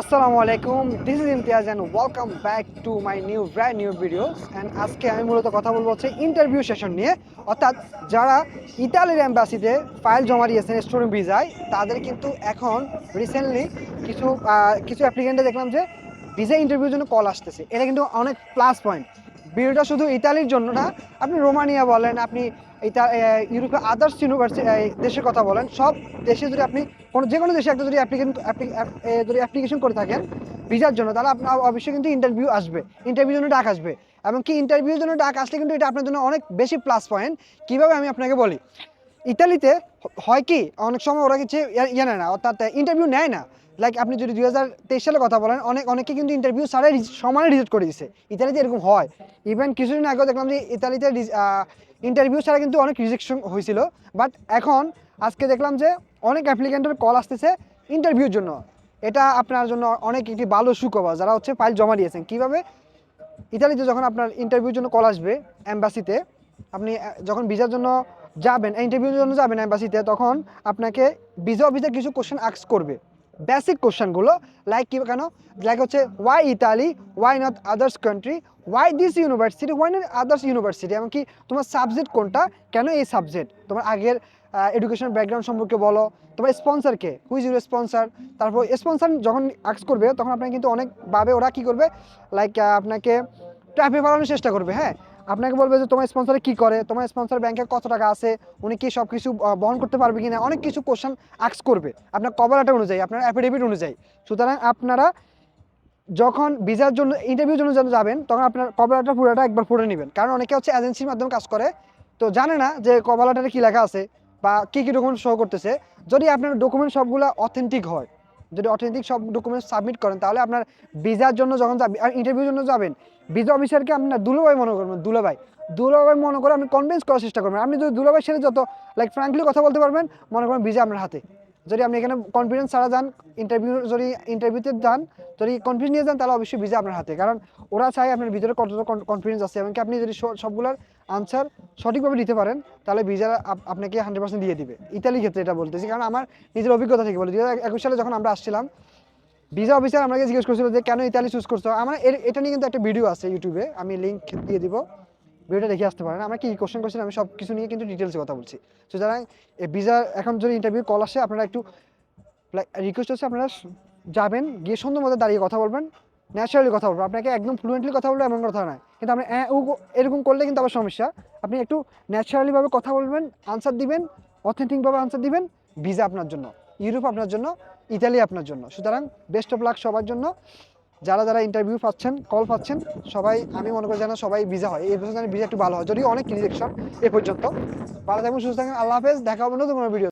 আসসালামু আলাইকুম this is Imtiaz and welcome back to my new brand new videos and আজকে আমি মূলত কথা বলব হচ্ছে ইন্টারভিউ সেশন নিয়ে। অর্থাৎ যারা ইতালির অ্যাম্বাসিতে ফাইল জমা দিয়েছেন স্টুডেন্ট ভিজায় তাদের কিন্তু এখন রিসেন্টলি কিছু কিছু অ্যাপ্লিকেন্টে দেখলাম যে ভিসা ইন্টারভিউর জন্য কল আসতেছে। এটা কিন্তু অনেক প্লাস পয়েন্ট ভিডিওটা শুধু ইতালির জন্য না, আপনি রোমানিয়া বলেন, আপনি ইতা ইউরোপের আদার্স ইউনিভার্সিটি দেশের কথা বলেন, সব দেশে যদি আপনি কোনো যে কোনো দেশে একটা যদি অ্যাপ্লিকেশন যদি অ্যাপ্লিকেশন করে থাকেন ভিসার জন্য, তাহলে আপনার অবশ্যই কিন্তু ইন্টারভিউ আসবে ইন্টারভিউ জন্য ডাক আসবে, এবং কি ইন্টারভিউর জন্য ডাক আসলে কিন্তু এটা আপনার জন্য অনেক বেশি প্লাস পয়েন্ট কীভাবে আমি আপনাকে বলি? ইতালিতে হয় কি, অনেক সময় ওরা কিছু ইয়ে- নেয় না, অর্থাৎ ইন্টারভিউ নেয় না। লাইক আপনি যদি দুই হাজার তেইশ সালে কথা বলেন, অনেক, অনেকে কিন্তু ইন্টারভিউ সারাই সমানে রিজেক্ট করে দিচ্ছে ইতালিতে এরকম হয়। ইভেন কিছুদিন আগেও দেখলাম যে, ইতালিতে ইন্টারভিউ ছাড়া কিন্তু অনেক রিজেকশন হয়েছিল। বাট এখন, আজকে দেখলাম যে, অনেক অ্যাপ্লিকেন্টের কল আসতেছে ইন্টারভিউর জন্য। এটা আপনার জন্য অনেক একটি ভালো সুখবর, যারা হচ্ছে ফাইল জমা দিয়েছেন। কীভাবে? ইতালিতে যখন আপনার ইন্টারভিউর জন্য কল আসবে অ্যাম্বাসিতে আপনি যখন ভিসার জন্য যাবেন ইন্টারভিউর জন্য যাবেন অ্যাম্বাসিতে তখন আপনাকে ভিসা অফিসে কিছু কোশ্চেন আক্স করবে। বেসিক কোশ্চেনগুলো লাইক কি, কেন? লাইক হচ্ছে why Italy why not others country why this university why not others university এমনকি তোমার সাবজেক্ট কোনটা, কেন এই সাবজেক্ট তোমার আগের এডুকেশন ব্যাকগ্রাউন্ড সম্পর্কে বলো। তোমার স্পন্সরকে হুইজ ইউর স্পন্সর তারপর স্পন্সর যখন আক্স করবে, তখন আপনাকে কিন্তু অনেকভাবে ওরা কী করবে? লাইক আপনাকে ট্রাফিক বাড়ানোর চেষ্টা করবে হ্যাঁ? আপনাকে বলবে যে তোমার স্পন্সরে কি করে? তোমার স্পন্সর ব্যাংকে কত টাকা আছে? উনি কি সব কিছু বহন করতে পারবে কিনা? অনেক কিছু কোশ্চেন আক্স করবে। আপনার কভারাটা অনুযায়ী, আপনার অ্যাফিডেভিট অনুযায়ী। সুতরাং আপনারা যখন ভিসার জন্য ইন্টারভিউর জন্য যখন যাবেন, তখন আপনার কভারাটা পুরোটা একবার পড়ে নেবেন। কারণ অনেকে হচ্ছে এজেন্সির মাধ্যমে কাজ করে। তো জানে না যে কভারাটাতে কী লেখা আছে বা কী কী ডকুমেন্ট শো করতেছে। যদি আপনার ডকুমেন্ট সবগুলো অথেন্টিক হয় যদি অথেন্টিক সব ডকুমেন্টস সাবমিট করেন, তাহলে আপনার ভিসার জন্য যখন যাবেন, আর ইন্টারভিউর জন্য যাবেন ভিসা অফিসারকে আপনার দুলোভাই মনে করবেন, দুলোভাই। দুলোভাই মনে করে আপনি কনভিন্স করার চেষ্টা করবেন। আপনি যদি দুলোভাই সাথে যত লাইক ফ্র্যাঙ্কলি কথা বলতে পারবেন, মনে করবেন ভিসা আপনার হাতে। যদি আপনি এখানে কনফিডেন্স ছাড়া যান ইন্টারভিউ যদি ইন্টারভিউতে যান, যদি কনফিডেন্স নিয়ে যান, তাহলে অবশ্যই ভিজা আপনার হাতে। কারণ ওরা চায় আপনার ভিতরে কতটা কনফিডেন্স আছে। এমনকি আপনি যদি সবগুলোর আনসার সঠিকভাবে দিতে পারেন, তাহলে আপ- আপনাকে হান্ড্রেড পার্সেন্ট দিয়ে দিবে। ইতালির ক্ষেত্রে এটা বলতেছি। কারণ আমার নিজের অভিজ্ঞতা থেকে বলি। দু সালে যখন আমরা আসছিলাম ভিসা অফিসার আমাকে জিজ্ঞেস করছিল যে, কেন ইতালি চুজ করছ? আমার এটা নিয়ে কিন্তু একটা ভিডিও আছে ইউটিউবে আমি লিঙ্ক দিয়ে দিব। ভিডিওটা দেখে আসতে পারেন। আমরা কি কোশ্চেন কোশ্চেন আমি সব কিছু নিয়ে কিন্তু ডিটেলসে কথা বলছি। সুতরাং এই ভিসা এখন যদি ইন্টারভিউ কল আসে, আপনারা একটু রিকোয়েস্ট হচ্ছে আপনারা যাবেন, গিয়ে সুন্দর মতো দাঁড়িয়ে কথা বলবেন ন্যাচারালি কথা বলবেন। আপনাকে একদম ফ্লুয়েন্টলি কথা বলবেন এমন কথা নয়। কিন্তু আপনি এরকম করলে কিন্তু আবার সমস্যা। আপনি একটু ন্যাচারালিভাবে কথা বলবেন আনসার দিবেন অথেন্টিকভাবে আনসার দিবেন ভিসা আপনার জন্য ইউরোপ আপনার জন্য ইতালি আপনার জন্য। সুতরাং বেস্ট অফ লাক সবার জন্য। যারা যারা ইন্টারভিউ পাচ্ছেন কল পাচ্ছেন, সবাই আমি মনে করি যেন সবাই ভিসা হয়। এই বছর যেন ভিসা একটু ভালো হয়। যদিও অনেক রিজেকশন এ পর্যন্ত। ভালো থাকবেন, সুস্থ থাকবেন। আল্লাহ হাফেজ। দেখা হবে নতুন কোনো ভিডিও